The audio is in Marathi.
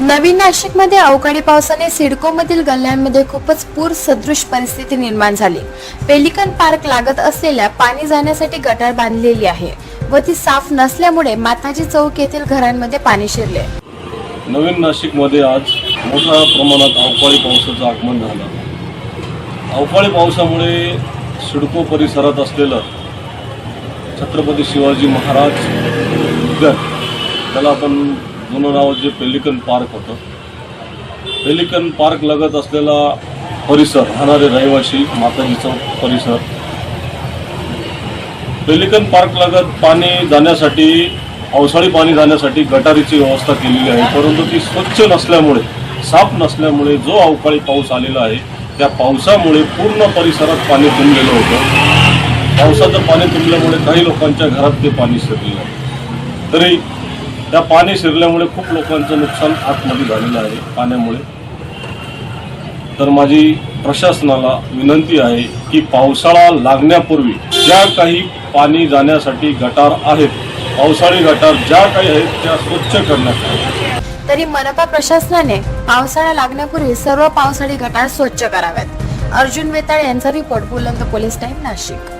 नवीन नाशिकमध्ये अवकाळी पावसाने सिडकोमधील गल्ल्यांमध्ये खूपच पूर सदृश परिस्थिती निर्माण झाली. पेलिकन पार्क लागत असलेल्या पाणी जाण्यासाठी गटार बांधलेली आहे व ती साफ नसल्यामुळे माताजी चौक येथील घरांमध्ये पाणी शिरले. नवीन नाशिकमध्ये आज मोठ्या प्रमाणात अवकाळी पावसाचं आगमन झालं. अवकाळी पावसामुळे सिडको परिसरात असलेलं छत्रपती शिवाजी महाराज त्याला आपण म्हणून नाव जे पेलिकन पार्क होतं. पेलिकन पार्क लगत असलेला परिसर राहणारे रहिवासी माताजी चौक परिसर. पेलिकन पार्क लगत पाणी जाण्यासाठी पावसाळी पाणी जाण्यासाठी गटारीची व्यवस्था केलेली आहे. परंतु ती स्वच्छ नसल्यामुळे साफ नसल्यामुळे जो अवकाळी पाऊस आलेला आहे त्या पावसामुळे पूर्ण परिसरात पाणी तुंबलेलं होतं. पावसाचं पाणी तुंबल्यामुळे काही लोकांच्या घरात ते पाणी शिरलेलं आहे. तरी त्या पाणी शिरल्यामुळे खूप लोकांचं नुकसान आतमध्ये झालेलं आहे पाण्यामुळे. तर माझी प्रशासनाला विनंती आहे की पावसाळा लागण्यापूर्वी ज्या काही पाणी जाण्यासाठी गटार आहेत पावसाळी गटार ज्या काही आहेत त्या स्वच्छ करण्यात तरी मनपा प्रशासनाने पावसाळा लागण्यापूर्वी सर्व पावसाळी गटार स्वच्छ कराव्यात अर्जुन वेताळ यांचा रिपोर्ट बुलंद पोलीस टाईम नाशिक.